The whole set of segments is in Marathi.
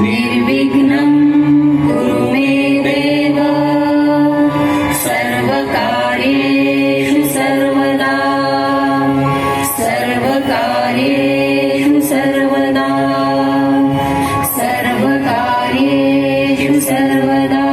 निर्विघ्नं कुरु मे देव। सर्वकार्येषु सर्वदा। सर्वकार्येषु सर्वदा। सर्वकार्येषु सर्वदा।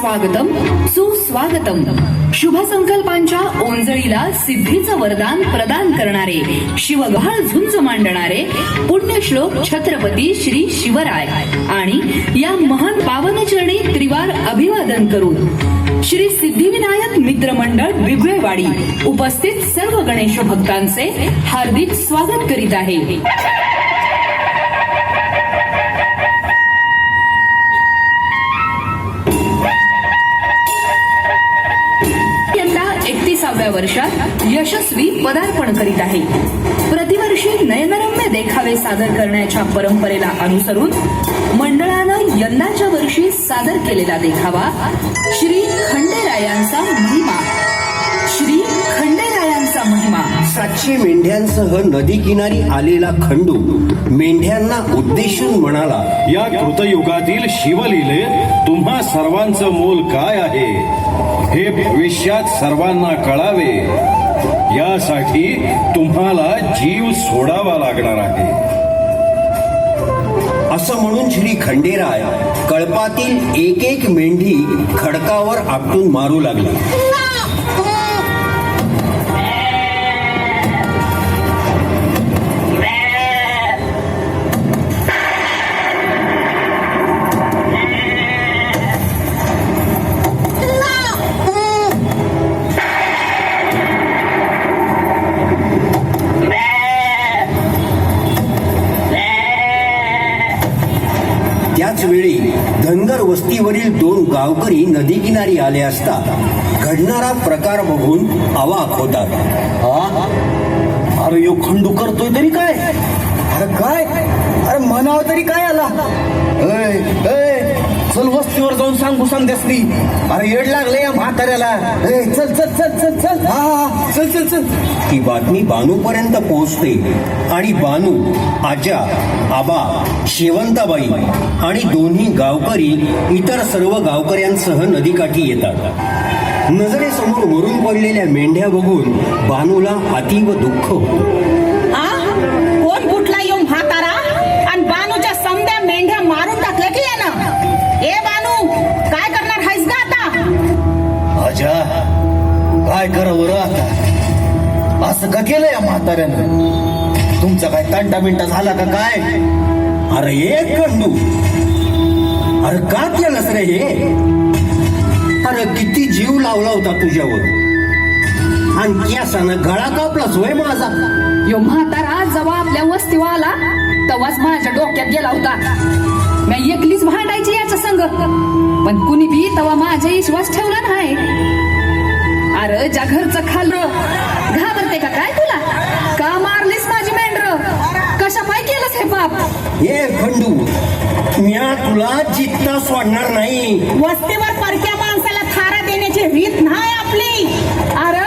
स्वागतम सुस्वागतम शुभ संकल्पांच्या ओंजळीला सिद्धीचं वरदान प्रदान करणारे शिवगहाळ झुंज मांडणारे पुण्यश्लोक छत्रपती श्री शिवराय आणि या महान पावनचरणी त्रिवार अभिवादन करून श्री सिद्धिविनायक मित्र मंडळ उपस्थित सर्व गणेश भक्तांचे हार्दिक स्वागत करीत आहे. एकतीसाव्या वर्षात यशस्वी पदार्पण करीत आहे. प्रतिवर्षी नयनरम्य देखावे सादर करण्याच्या परंपरेला अनुसरून मंडळानं यंदाच्या वर्षी सादर केलेला देखावा श्री खंडेरायांचा महिमा सातशे मेंढ्यांसह नदी किनारी आलेला खंडू मेंढ्यांना उद्देशून म्हणाला या कृतयुगातील शिवलीले तुम्हा सर्वांचं मोल काय आहे? हे भविष्यात सर्वांना कळावे. यासाठी तुम्हाला जीव सोडावा लागणार आहे. असं म्हणून श्री खंडेराय कळपातील एक एक मेंढी खडकावर आपटून मारू लागला. त्याच वेळी धनगर वस्तीवरील दोन गावकरी नदी किनारी आले असता घडणारा प्रकार बघून अवाक होतात. अरे यो खंडू करतोय तरी काय? अरे काय? अरे म्हणावं तरी काय आला? असल वस्तीवर जाऊन सांगू सांगतेस ती अरे येड लागले या म्हाताऱ्याला. ऐ, चल चल चल चल चल. हा हा, चल चल चल. ती बातमी बानूपर्यंत पोहोचते. आणि बानू आजा आबा शेवंताबाई आणि दोन्ही गावकरी इतर सर्व गावकऱ्यांसह नदीकाठी येतात. नजरेसमोर मरून पडलेल्या मेंढ्या बघून बानूला अतीव दुःख होतं. काय करावं आता असं का केलं या म्हाताऱ्यानं? तुमचा काय तंटा बिंटा झाला का काय? अरे एक कंडू. अरे का केलंस रे हे? अरे किती जीव लावला होता तुझ्यावर. आणि केसानं गळा कापलाच होय माझा. यो म्हातारा जेव्हा आपल्या वस्तीवर आला तेव्हाच माझ्या डोक्यात गेला होता. मी एकलीच भांडायची याच्या संग. पण कुणी बी तवा माझ्या विश्वास ठेवला नाही. अरे ज्या घरचं खाल्लं घाबरते का काय तुला? का मारलीस माझी मेंढर? कशा पाय केलंस हे पाप हे खंडू म्या तुला जित्ता सोडणार नाही. वस्तीवर परक्या माणसाला थारा देण्याची रीत नाही आपली. अरे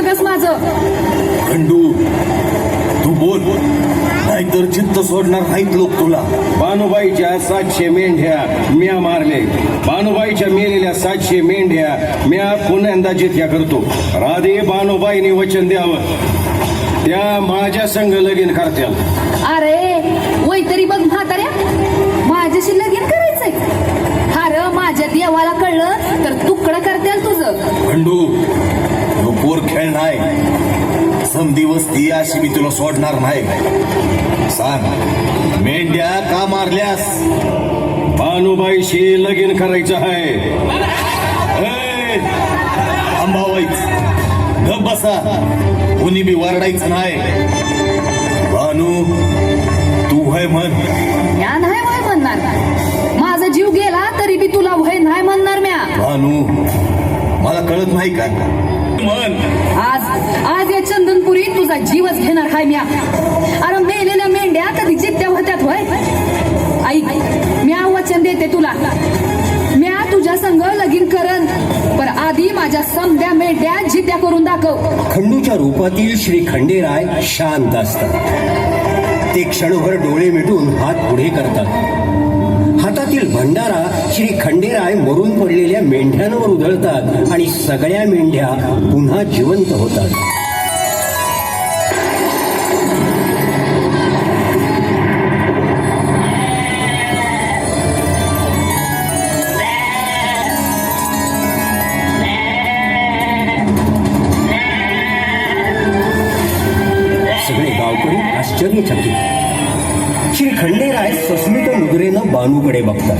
नकस माझं. खंडू तू बोल. नाहीतर चित्त सोडणार नाहीत लोक तुला. बानुबाईच्या सातशे मेंढ्या म्या मारले. बानुबाईच्या मेलेल्या सातशे मेंढ्या म्या पुन्यांदा जित्या करतो. राधे बानुबाईने वचन द्यावं. त्या माझ्या संघ लगीन करत्याल. अरे वय तरी बघ म्हाताऱ्या. माझ्याशी लगीन करायचंय. हार माझ्या देवाला कळलं तर तुकडं करतेल तुझं. खंडू समदिवस ती अशी मी तुला सोडणार नाही. सांग मेंढ्या का मारल्यास? बानुबाईशी लगीन करायचं आहे. थांबावायच गप बसा. कुणी बी वरडायचं नाही. भानू तू होय म्हण. म्या नाही वय म्हणणार. माझा जीव गेला तरी बी तुला वय नाही म्हणणार म्या. भानू मला कळत नाही का? म्हण आज आज या चंदनपुरी तुझा जीवच घेणार हाय म्या. अरे मेलेल्या मेंढ्या मेंढ्या कधी जित्या होत्यात होय. ऐक म्या वचन देते तुला. म्या तुझ्या संग लगीन करन पण आधी माझ्या समद्या मेंढ्या जित्या करून दाखव. खंडूच्या रूपातील श्री खंडेराय शांत असतात. ते क्षणभर डोळे मिटून हात पुढे करतात. हातातील भंडारा श्री खंडेराय मरून पडलेल्या मेंढ्यांवर उधळतात आणि सगळ्या मेंढ्या पुन्हा जिवंत होतात. सगळे गावकरी आश्चर्यचकित. श्री खंडेराय सस्मित मुद्रेनं बानूकडे बघतात.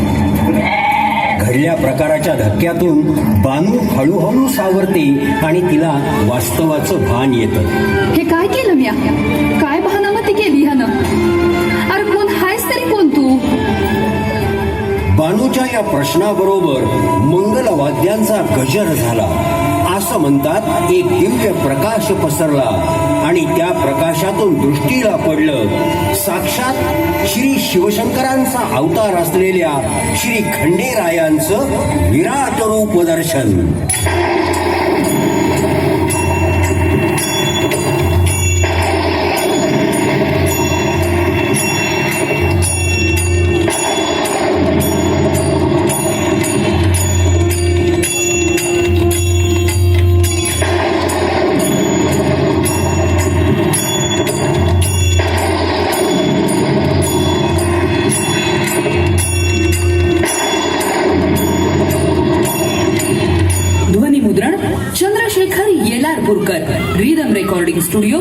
घडल्या प्रकाराच्या धक्क्यातून बानू हळूहळू सावरते आणि तिला वास्तवाचं भान येतं. हे काय केलं म्या? काय बहानामती केली ह्यानं? अरे कोण हायस तरी कोण तू? बानूच्या या प्रश्नाबरोबर मंगल वाद्यांचा गजर झाला. असं म्हणतात एक दिव्य प्रकाश पसरला आणि त्या प्रकाशातून दृष्टीला पडलं. साक्षात श्री शिवशंकरांचा अवतार असलेल्या श्री खंडेरायांचं विराट रूप दर्शन. ಗುರ್ಕರ್ ರೀದಮ್ ರೆಕಾರ್ಡಿಂಗ್ ಸ್ಟುಡಿಯೋ